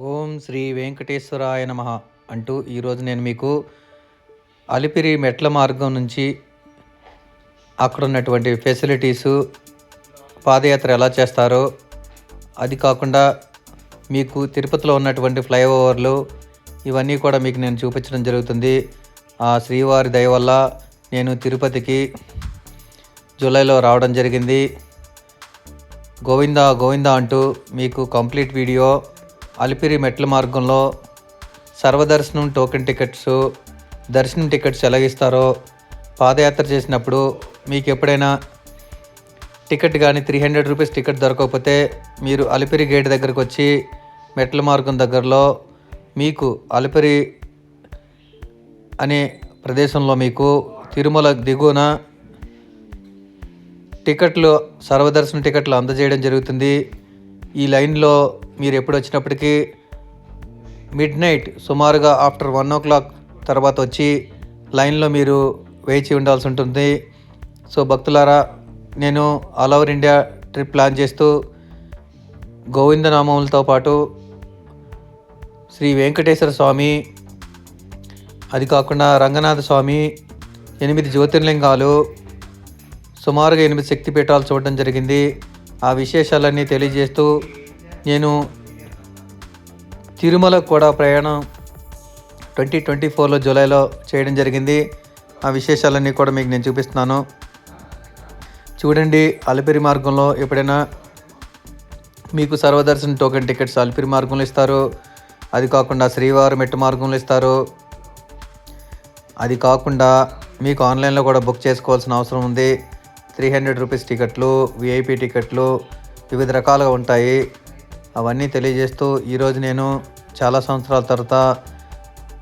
ఓం శ్రీ వెంకటేశ్వరాయ నమ అంటూ ఈరోజు నేను మీకు అలిపిరి మెట్ల మార్గం నుంచి అక్కడ ఉన్నటువంటి ఫెసిలిటీసు పాదయాత్ర ఎలా చేస్తారో అది కాకుండా మీకు తిరుపతిలో ఉన్నటువంటి ఫ్లైఓవర్లు ఇవన్నీ కూడా మీకు నేను చూపించడం జరుగుతుంది. ఆ శ్రీవారి దయ వల్ల నేను తిరుపతికి జూలైలో రావడం జరిగింది. గోవిందా గోవిందా అంటూ మీకు కంప్లీట్ వీడియో అలిపిరి మెట్ల మార్గంలో సర్వదర్శనం టోకెన్ టికెట్స్ దర్శనం టికెట్స్ ఎలాగిస్తారో పాదయాత్ర చేసినప్పుడు మీకు ఎప్పుడైనా టికెట్ కానీ త్రీ హండ్రెడ్ రూపీస్ టికెట్ దొరకకపోతే మీరు అలిపిరి గేట్ దగ్గరకు వచ్చి మెట్ల మార్గం దగ్గరలో మీకు అలిపిరి అనే ప్రదేశంలో మీకు తిరుమల దిగువన టికెట్లు సర్వదర్శన టికెట్లు అందజేయడం జరుగుతుంది. ఈ లైన్లో మీరు ఎప్పుడు వచ్చినప్పటికీ మిడ్ నైట్ సుమారుగా ఆఫ్టర్ వన్ ఓ క్లాక్ తర్వాత వచ్చి లైన్లో మీరు వేచి ఉండాల్సి ఉంటుంది సో భక్తులారా నేను all over India trip plan చేస్తూ గోవిందనామములతో పాటు శ్రీ వెంకటేశ్వర స్వామి అది కాకుండా రంగనాథ స్వామి ఎనిమిది జ్యోతిర్లింగాలు సుమారుగా ఎనిమిది శక్తిపీఠాలు చూడడం జరిగింది. ఆ విశేషాలన్నీ తెలియజేస్తూ నేను తిరుమల కూడా ప్రయాణం ట్వంటీ ట్వంటీ ఫోర్లో జూలైలో చేయడం జరిగింది. ఆ విశేషాలన్నీ కూడా మీకు నేను చూపిస్తున్నాను. చూడండి అలిపిరి మార్గంలో ఎప్పుడైనా మీకు సర్వదర్శన్ టోకెన్ టికెట్స్ అలిపిరి మార్గంలో ఇస్తారు. అది కాకుండా శ్రీవారి మెట్టు మార్గంలో ఇస్తారు. అది కాకుండా మీకు ఆన్లైన్లో కూడా బుక్ చేసుకోవాల్సిన అవసరం ఉంది. త్రీ హండ్రెడ్ రూపీస్ టికెట్లు విఐపి టికెట్లు వివిధ రకాలుగా ఉంటాయి. అవన్నీ తెలియజేస్తూ ఈరోజు నేను చాలా సంవత్సరాల తర్వాత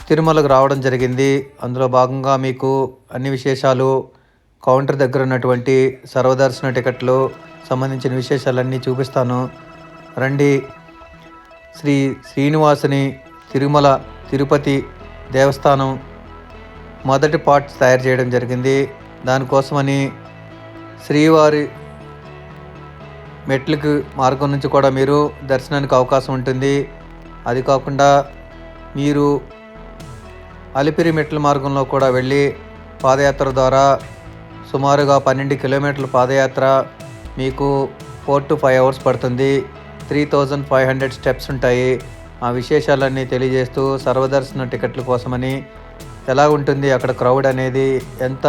తిరుమలకు రావడం జరిగింది. అందులో భాగంగా మీకు అన్ని విశేషాలు కౌంటర్ దగ్గర ఉన్నటువంటి సర్వదర్శన టికెట్లు సంబంధించిన విశేషాలన్నీ చూపిస్తాను. రండి. శ్రీ శ్రీనివాసుని తిరుమల తిరుపతి దేవస్థానం మొదటి పార్ట్ తయారు చేయడం జరిగింది. దానికోసమని శ్రీవారి మెట్లకు మార్గం నుంచి కూడా మీరు దర్శనానికి అవకాశం ఉంటుంది. అది కాకుండా మీరు అలిపిరి మెట్ల మార్గంలో కూడా వెళ్ళి పాదయాత్ర ద్వారా సుమారుగా పన్నెండు కిలోమీటర్ల పాదయాత్ర మీకు ఫోర్ టు ఫైవ్ అవర్స్ పడుతుంది. Three thousand five hundred steps ఉంటాయి. ఆ విశేషాలన్నీ తెలియజేస్తూ సర్వదర్శన టికెట్ల కోసమని ఎలా ఉంటుంది అక్కడ క్రౌడ్ అనేది ఎంత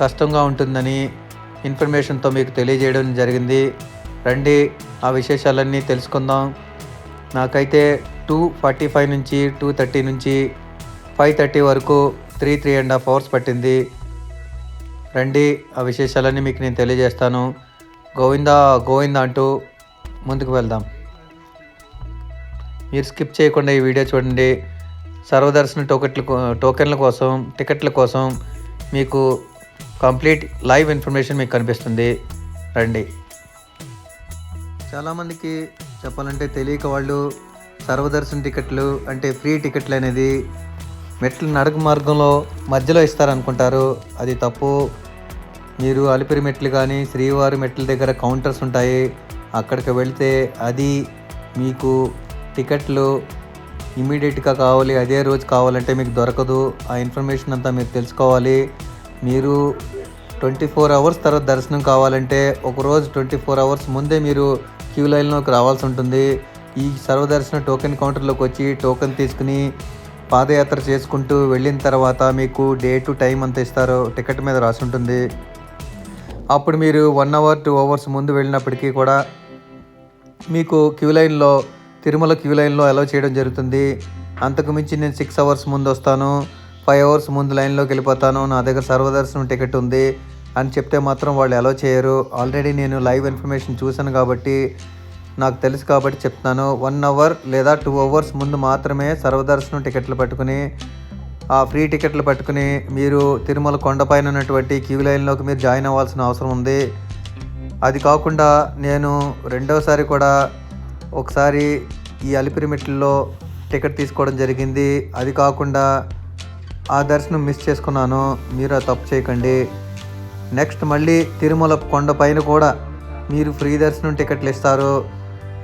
కష్టంగా ఉంటుందని ఇన్ఫర్మేషన్తో మీకు తెలియజేయడం జరిగింది. రండి ఆ విశేషాలన్నీ తెలుసుకుందాం. నాకైతే టూ ఫార్టీ ఫైవ్ నుంచి టూ థర్టీ నుంచి ఫైవ్ థర్టీ వరకు three three and half hours పట్టింది. రండి ఆ విశేషాలన్నీ మీకు నేను తెలియజేస్తాను. గోవిందా గోవిందా అంటూ ముందుకు వెళ్దాం. మీరు స్కిప్ చేయకుండా ఈ వీడియో చూడండి. సర్వదర్శన టోకెట్ల కో- టోకెన్ల కోసం టికెట్ల కోసం మీకు కంప్లీట్ లైవ్ ఇన్ఫర్మేషన్ మీకు కనిపిస్తుంది. రండి. చాలామందికి చెప్పాలంటే తెలియక వాళ్ళు సర్వదర్శన్ టికెట్లు అంటే ఫ్రీ టికెట్లు అనేది మెట్లు నడక మార్గంలో మధ్యలో ఇస్తారనుకుంటారు. అది తప్పు. మీరు అలిపిరి మెట్లు కానీ శ్రీవారి మెట్ల దగ్గర కౌంటర్స్ ఉంటాయి. అక్కడికి వెళితే అది మీకు టికెట్లు ఇమీడియట్గా కావాలి. అదే రోజు కావాలంటే మీకు దొరకదు. ఆ ఇన్ఫర్మేషన్ అంతా మీరు తెలుసుకోవాలి. మీరు ట్వంటీ ఫోర్ అవర్స్ తర్వాత దర్శనం కావాలంటే ఒకరోజు ట్వంటీ ఫోర్ అవర్స్ ముందే మీరు క్యూ లైన్లోకి రావాల్సి ఉంటుంది. ఈ సర్వదర్శన టోకెన్ కౌంటర్లోకి వచ్చి టోకెన్ తీసుకుని పాదయాత్ర చేసుకుంటూ వెళ్ళిన తర్వాత మీకు డే టు టైం అంత ఇస్తారు టికెట్ మీద రాసి ఉంటుంది. అప్పుడు మీరు వన్ అవర్ టూ అవర్స్ ముందు వెళ్ళినప్పటికీ కూడా మీకు క్యూ లైన్లో తిరుమల క్యూ లైన్లో అలౌ చేయడం జరుగుతుంది. అంతకుమించి నేను సిక్స్ అవర్స్ ముందు వస్తాను. ఫైవ్ అవర్స్ ముందు లైన్లోకి వెళ్ళిపోతాను. నా దగ్గర సర్వదర్శనం టికెట్ ఉంది అని చెప్తే మాత్రం వాళ్ళు అలో చేయరు. ఆల్రెడీ నేను లైవ్ ఇన్ఫర్మేషన్ చూశాను కాబట్టి నాకు తెలుసు కాబట్టి చెప్తున్నాను. వన్ అవర్ లేదా టూ అవర్స్ ముందు మాత్రమే సర్వదర్శనం టికెట్లు పట్టుకుని ఆ ఫ్రీ టికెట్లు పట్టుకుని మీరు తిరుమల కొండపైన ఉన్నటువంటి క్యూ లైన్లోకి మీరు జాయిన్ అవ్వాల్సిన అవసరం ఉంది. అది కాకుండా నేను రెండవసారి కూడా ఒకసారి ఈ అలిపిరిమిట్లలో టికెట్ తీసుకోవడం జరిగింది. అది కాకుండా ఆ దర్శనం మిస్ చేసుకున్నాను. మీరు ఆ తప్పు చేయకండి. నెక్స్ట్ మళ్ళీ తిరుమల కొండ పైన కూడా మీరు ఫ్రీ దర్శనం టికెట్లు ఇస్తారు.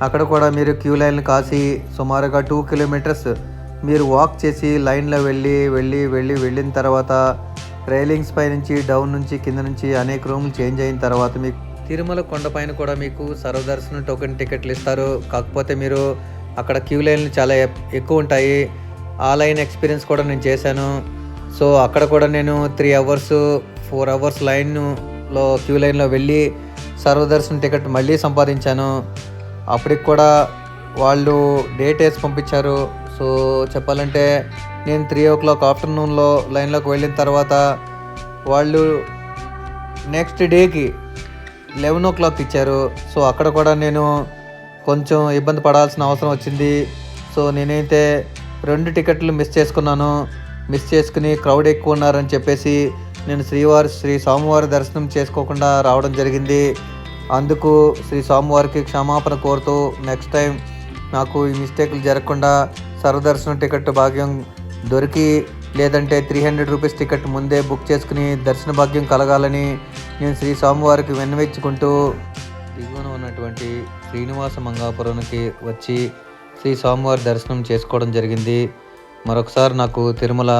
అక్కడ కూడా మీరు క్యూ లైన్లు కాసి సుమారుగా టూ కిలోమీటర్స్ మీరు వాక్ చేసి లైన్లో వెళ్ళి వెళ్ళి వెళ్ళి వెళ్ళిన తర్వాత రైలింగ్స్ పై నుంచి డౌన్ నుంచి కింద నుంచి అనేక రూములు చేంజ్ అయిన తర్వాత మీకు తిరుమల కొండపైన కూడా మీకు సర్వదర్శనం టోకెన్ టికెట్లు ఇస్తారు. కాకపోతే మీరు అక్కడ క్యూ లైన్లు చాలా ఎక్కువ ఉంటాయి. ఆ లైన్ ఎక్స్పీరియన్స్ కూడా నేను చేశాను. సో అక్కడ కూడా నేను త్రీ అవర్స్ ఫోర్ అవర్స్ లైన్లో క్యూ లైన్లో వెళ్ళి సర్వదర్శన్ టికెట్ మళ్ళీ సంపాదించాను. అప్పటికి కూడా వాళ్ళు డేట్ వేసి పంపించారు. సో చెప్పాలంటే నేను త్రీ ఓ క్లాక్ ఆఫ్టర్నూన్లో లైన్లోకి వెళ్ళిన తర్వాత వాళ్ళు నెక్స్ట్ డేకి లెవెన్ ఓ క్లాక్ ఇచ్చారు. సో అక్కడ కూడా నేను కొంచెం ఇబ్బంది పడాల్సిన అవసరం వచ్చింది. సో నేనైతే రెండు టికెట్లు మిస్ చేసుకున్నాను. మిస్ చేసుకుని క్రౌడ్ ఎక్కువ ఉన్నారని చెప్పేసి నేను శ్రీవారి శ్రీ స్వామివారి దర్శనం చేసుకోకుండా రావడం జరిగింది. అందుకు శ్రీ స్వామివారికి క్షమాపణ కోరుతూ నెక్స్ట్ టైం నాకు ఈ మిస్టేక్లు జరగకుండా సర్వదర్శనం టికెట్ భాగ్యం దొరికి లేదంటే త్రీ హండ్రెడ్ రూపీస్ టికెట్ ముందే బుక్ చేసుకుని దర్శన భాగ్యం కలగాలని నేను శ్రీ స్వామివారికి విన్నవించుకుంటూ దిగువన ఉన్నటువంటి శ్రీనివాస మంగాపురానికి వచ్చి శ్రీ స్వామివారి దర్శనం చేసుకోవడం జరిగింది. మరొకసారి నాకు తిరుమల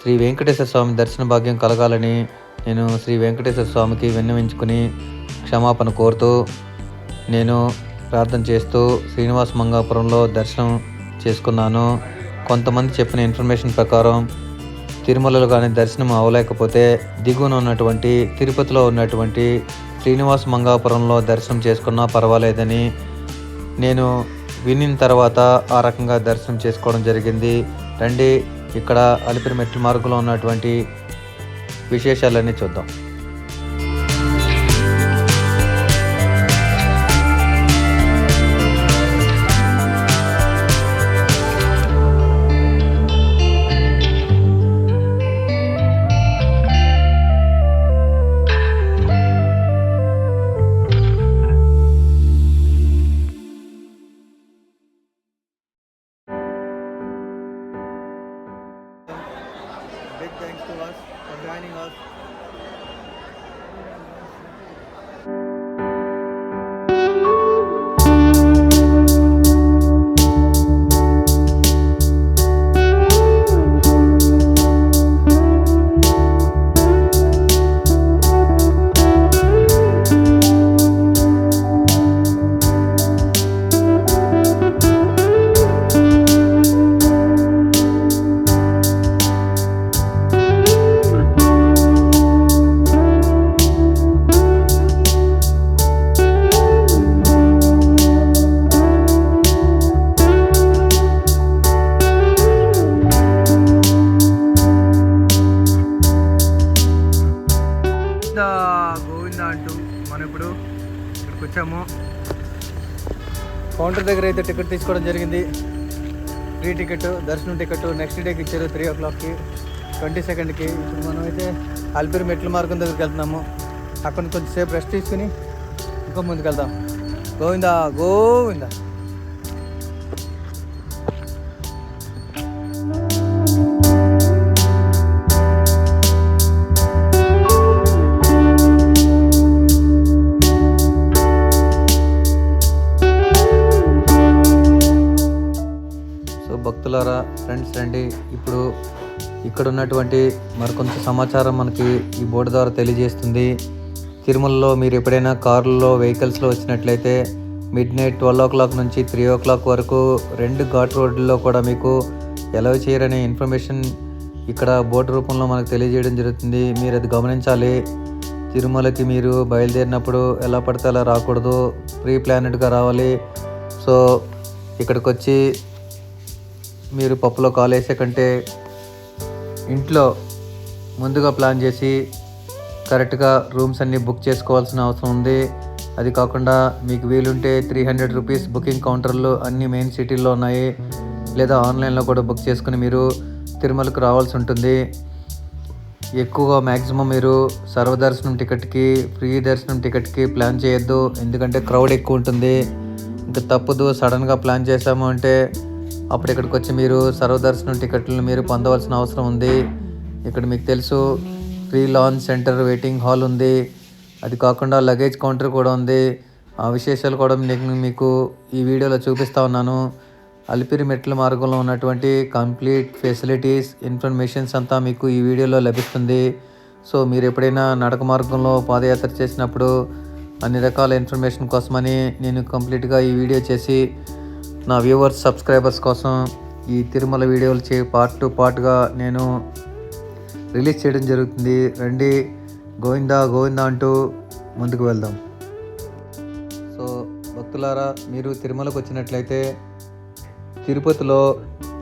శ్రీ వెంకటేశ్వర స్వామి దర్శన భాగ్యం కలగాలని నేను శ్రీ వెంకటేశ్వర స్వామికి విన్నవించుకుని క్షమాపణ కోరుతూ నేను ప్రార్థన చేస్తూ శ్రీనివాస మంగాపురంలో దర్శనం చేసుకున్నాను. కొంతమంది చెప్పిన ఇన్ఫర్మేషన్ ప్రకారం తిరుమలలో కానీ దర్శనం అవ్వలేకపోతే దిగువన ఉన్నటువంటి తిరుపతిలో ఉన్నటువంటి శ్రీనివాస మంగాపురంలో దర్శనం చేసుకున్నా పర్వాలేదని నేను వినిన తర్వాత ఆ రకంగా దర్శనం చేసుకోవడం జరిగింది. రండి ఇక్కడ అలిపిరి మెట్ల మార్గంలో ఉన్నటువంటి విశేషాలన్నీ చూద్దాం. దగ్గర అయితే టికెట్ తీసుకోవడం జరిగింది. ఫ్రీ టికెట్ దర్శనం టికెట్ నెక్స్ట్ డేకి ఇచ్చారు త్రీ ఓ క్లాక్కి ట్వంటీ సెకండ్కి ఇప్పుడు మనం అయితే అల్పిరి మెట్ల మార్గం దగ్గరికి వెళ్తున్నాము. అక్కడ నుంచి కొంచెంసేపు రెస్ట్ తీసుకుని ఇంకో ముందుకు వెళ్దాం. గోవిందా గోవిందా. సో ఫ్రెండ్స్ రండి. ఇప్పుడు ఇక్కడ ఉన్నటువంటి మరికొంత సమాచారం మనకి ఈ బోర్డు ద్వారా తెలియజేస్తుంది. తిరుమలలో మీరు ఎప్పుడైనా కార్లలో వెహికల్స్లో వచ్చినట్లయితే mid night twelve o'clock నుంచి త్రీ ఓ క్లాక్ వరకు రెండు ఘాట్ రోడ్లలో కూడా మీకు ఎలవ్ చేయరనే ఇన్ఫర్మేషన్ ఇక్కడ బోర్డు రూపంలో మనకు తెలియజేయడం జరుగుతుంది. మీరు అది గమనించాలి. తిరుమలకి మీరు బయలుదేరినప్పుడు ఎలా పడితే అలా రాకూడదు. ప్రీ ప్లానెడ్గా రావాలి. సో ఇక్కడికి వచ్చి మీరు పప్పులో కాలేసే కంటే ఇంట్లో ముందుగా ప్లాన్ చేసి కరెక్ట్గా రూమ్స్ అన్నీ బుక్ చేసుకోవాల్సిన అవసరం ఉంది. అది కాకుండా మీకు వీలుంటే త్రీ హండ్రెడ్ రూపీస్ బుకింగ్ కౌంటర్లు అన్ని మెయిన్ సిటీల్లో ఉన్నాయి. లేదా ఆన్లైన్లో కూడా బుక్ చేసుకుని మీరు తిరుమలకు రావాల్సి ఉంటుంది. ఎక్కువగా మ్యాక్సిమం మీరు సర్వదర్శనం టికెట్కి ఫ్రీ దర్శనం టికెట్కి ప్లాన్ చేయొద్దు. ఎందుకంటే క్రౌడ్ ఎక్కువ ఉంటుంది. ఇంకా తప్పదు సడన్గా ప్లాన్ చేసాము అంటే అప్పుడు ఇక్కడికి వచ్చి మీరు సర్వదర్శనం టికెట్లను మీరు పొందవలసిన అవసరం ఉంది. ఇక్కడ మీకు తెలుసు free lunch centre waiting hall ఉంది. అది కాకుండా లగేజ్ కౌంటర్ కూడా ఉంది. ఆ విశేషాలు కూడా నేను మీకు ఈ వీడియోలో చూపిస్తా ఉన్నాను. అలిపిరి మెట్ల మార్గంలో ఉన్నటువంటి కంప్లీట్ ఫెసిలిటీస్ ఇన్ఫర్మేషన్స్ అంతా మీకు ఈ వీడియోలో లభిస్తుంది. సో మీరు ఎప్పుడైనా నడక మార్గంలో పాదయాత్ర చేసినప్పుడు అన్ని రకాల ఇన్ఫర్మేషన్ కోసమని నేను కంప్లీట్గా ఈ వీడియో చేసి నా వ్యూవర్స్ సబ్స్క్రైబర్స్ కోసం ఈ తిరుమల వీడియోలు చే పార్ట్ టు పార్ట్గా నేను రిలీజ్ చేయడం జరుగుతుంది. రండి గోవిందా గోవిందా అంటూ ముందుకు వెళ్దాం. సో భక్తులారా మీరు తిరుమలకు వచ్చినట్లయితే తిరుపతిలో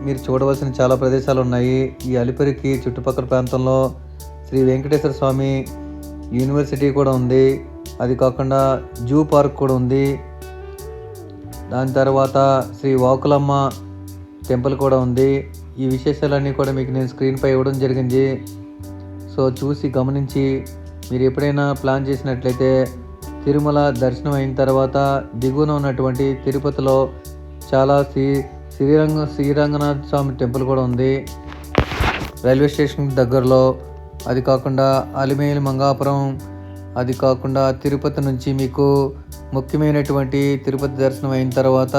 మీరు చూడవలసిన చాలా ప్రదేశాలు ఉన్నాయి. ఈ అలిపిరికి చుట్టుపక్కల ప్రాంతంలో శ్రీ వెంకటేశ్వర స్వామి యూనివర్సిటీ కూడా ఉంది. అది కాకుండా జూ పార్క్ కూడా ఉంది. దాని తర్వాత శ్రీ వాకులమ్మ టెంపుల్ కూడా ఉంది. ఈ విశేషాలన్నీ కూడా మీకు నేను స్క్రీన్పై ఇవ్వడం జరిగింది. సో చూసి గమనించి మీరు ఎప్పుడైనా ప్లాన్ చేసినట్లయితే తిరుమల దర్శనం అయిన తర్వాత దిగువన ఉన్నటువంటి తిరుపతిలో చాలా శ్రీ శ్రీరంగ శ్రీరంగనాథ స్వామి టెంపుల్ కూడా ఉంది. రైల్వే స్టేషన్ దగ్గరలో. అది కాకుండా అలిమేలి మంగాపురం. అది కాకుండా తిరుపతి నుంచి మీకు ముఖ్యమైనటువంటి తిరుపతి దర్శనం అయిన తర్వాత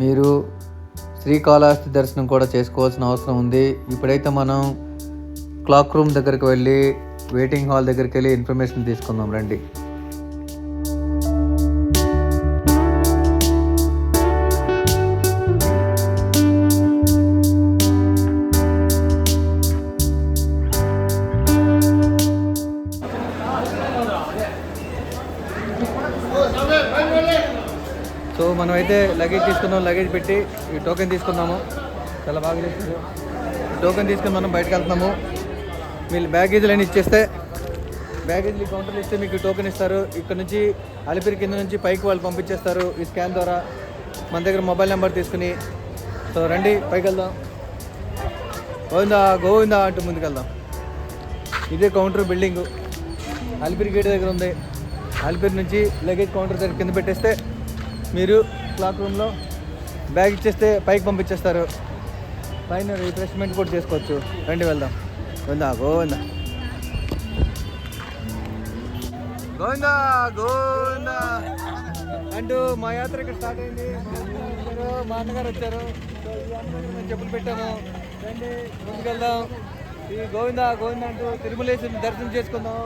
మీరు శ్రీకాళహస్తి దర్శనం కూడా చేసుకోవాల్సిన అవసరం ఉంది. ఇప్పుడైతే మనం క్లాక్ రూమ్ దగ్గరికి వెళ్ళి వెయిటింగ్ హాల్ దగ్గరికి వెళ్ళి ఇన్ఫర్మేషన్ తీసుకుందాం. రండి. అయితే లగేజ్ తీసుకున్నాం లగేజ్ పెట్టి ఈ టోకెన్ తీసుకుందాము. చాలా బాగా చేశారు టోకెన్ తీసుకుని మనం బయటకు వెళ్తున్నాము. వీళ్ళు బ్యాగేజీలు అని ఇచ్చేస్తే బ్యాగేజీలు కౌంటర్లు ఇస్తే మీకు టోకెన్ ఇస్తారు. ఇక్కడ నుంచి అలిపిరి కింద నుంచి పైకి వాళ్ళు పంపించేస్తారు ఈ స్కాన్ ద్వారా. మన దగ్గర మొబైల్ నెంబర్ తీసుకుని. సో రండి పైకి వెళ్దాం. గోవిందా గోవిందా అంటూ ముందుకెళ్దాం ఇదే కౌంటర్ బిల్డింగ్ అలిపిరి గేట్ దగ్గర ఉంది. అలిపిరి నుంచి లగేజ్ కౌంటర్ దగ్గర కింద పెట్టేస్తే మీరు క్లాక్ రూమ్లో బ్యాగ్ ఇచ్చేస్తే పైకి పంపించేస్తారు. పైన రిఫ్రెష్మెంట్ కూడా చేసుకోవచ్చు. రండి వెళ్దాం. గోవిందా గోవిందా. గోవిందా గోవిందా. అంటూ మా యాత్ర ఇక్కడ స్టార్ట్ అయింది. మా అన్నగారు వచ్చారు, మేము చెప్పులు పెట్టాము. రండి ముందుకెళ్దాం ఈ గోవిందా గోవిందా అంటూ తిరుమలేశ్వరిని దర్శనం చేసుకుందాం.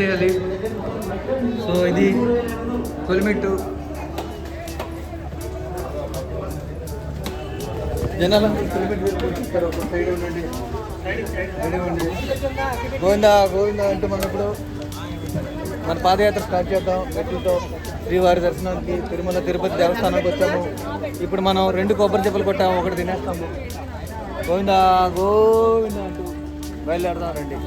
చేయాలి. సో ఇది తొలిమెట్టు జనాలు గోవిందా గోవిందా అంటూ మనం ఇప్పుడు మన పాదయాత్ర స్టార్ట్ చేద్దాం. మెట్లతో శ్రీవారి దర్శనానికి తిరుమల తిరుపతి దేవస్థానానికి వచ్చాము. ఇప్పుడు మనం రెండు కొబ్బరి చెప్పులు కొట్టాము ఒకటి తినేస్తాము. గోవిందా గోవిందా అంటూ బయలుదేరదాం రండి.